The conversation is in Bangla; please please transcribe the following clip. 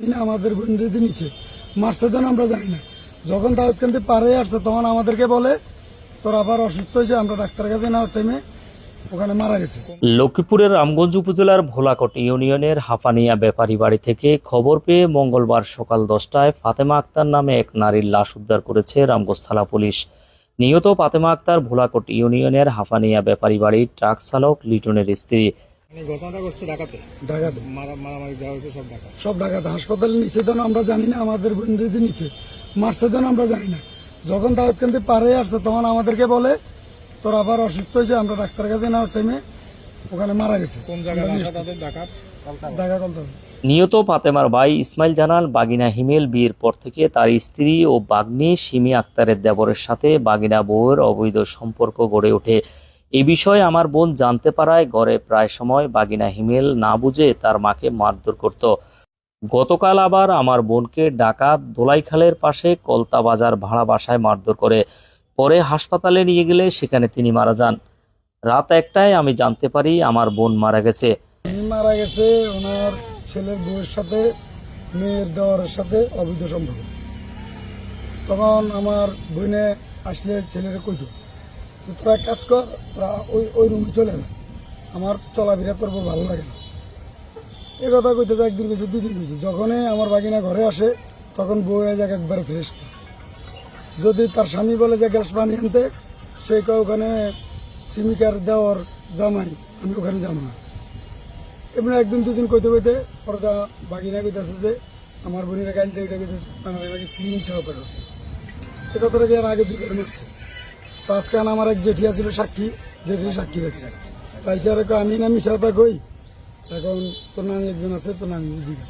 আমাদের বোনদের নিচে। মারছে দেন আমরা জানি না। যখন তাদের কিন্তু পারে আসছে, তখন আমাদেরকে বলে, তোর আবার অসুস্থ হয়েছে, আমরা ডাক্তারের কাছে নেওয়ার টাইমে লক্ষ্মীপুরের রামগঞ্জ উপজেলার ভোলাকট ইউনিয়নের হাফানিয়া ব্যাপারী বাড়ি থেকে খবর পেয়ে মঙ্গলবার সকাল দশটায় ফাতেমা আক্তার নামে এক নারীর লাশ উদ্ধার করেছে রামগঞ্জ থানা পুলিশ। নিহত ফাতেমা আক্তার ভোলাকট ইউনিয়নের হাফানিয়া ব্যাপারী বাড়ির ট্রাক চালক লিটনের স্ত্রী। ঘটনাটা ঘটছে ঢাকাতে। ঢাকাতে। মারামারি যাওয়া হয়েছে সব ঢাকা সব ঢাকাতে। হাসপাতালে নিচে দেন আমরা জানি না আমাদের বোনদের যে নিচে। মারছে দেন আমরা জানি না। যখন তাদের কিন্তু পারে আসছে তখন আমাদেরকে বলে তোর আবার অসুস্থ হয়েছে আমরা ডাক্তারের কাছে নেওয়ার টাইমে ওখানে মারা গেছে। কোন জায়গায় ঢাকা ঢাকা কলকাতা নিহত ফাতেমার ভাই ইসমাইল জানাল বাগিনা হিমেল বিয়ের পর থেকে তার স্ত্রী ও বাগ্নি সিমি আক্তারের দেবরের সাথে বাগিনা বউয়ের অবৈধ সম্পর্ক গড়ে ওঠে। এ বিষয়ে আমার বোন জানতে পারায় ঘরে প্রায় সময় বাগিনা হিমেল না বুঝে তার মাকে মারধর করত। গতকাল আবার আমার বোনকে ডাকাত দোলাইখালের পাশে কলতা বাজার ভাড়া বাসায় মারধর করে। পরে হাসপাতালে নিয়ে গেলে সেখানে তিনি মারা যান। রাত একটায় আমি জানতে পারি আমার বোন মারা গেছে। মারা গেছে ওনার ছেলের বউয়ের সাথে, মেয়ের দেওয়ারের সাথে অবৈধ সম্পর্ক। তখন আমার বোনে আসলে ছেলেরা কইতো তোরা এক কাজ কর ওই ওই রুমে চলে না আমার চলাফেরা তোর বউ ভালো লাগে না। এ কথা কইতে যে, একদিন গেছে দুদিন গেছে যখনই আমার বাগিনা ঘরে আসে, তখন বউ এক জায়গায় একবারে ফ্রেশ যদি তার স্বামী বলে যে গ্যাস পানি আনতে, সে ওখানে সিমিকার দেওয়ার জামাই, আমি ওখানে যাব না। এমনি একদিন, দুদিন কইতে কইতে পরটা বাগিনা কইতেছে যে, আমার বোনের গাইল থেকে কইতেছে আমার এলাকে ক্লিন সহ করছে এ কথাটা যে আগে দুবার মারছে তো আজকে আমার এক জেঠিয়া ছিল সাক্ষী জেঠিয়া সাক্ষী রাখছে তাই স্যার আমি না মিশাতা কই? এখন তোর নানি একজন আছে, তোর নানি জিগা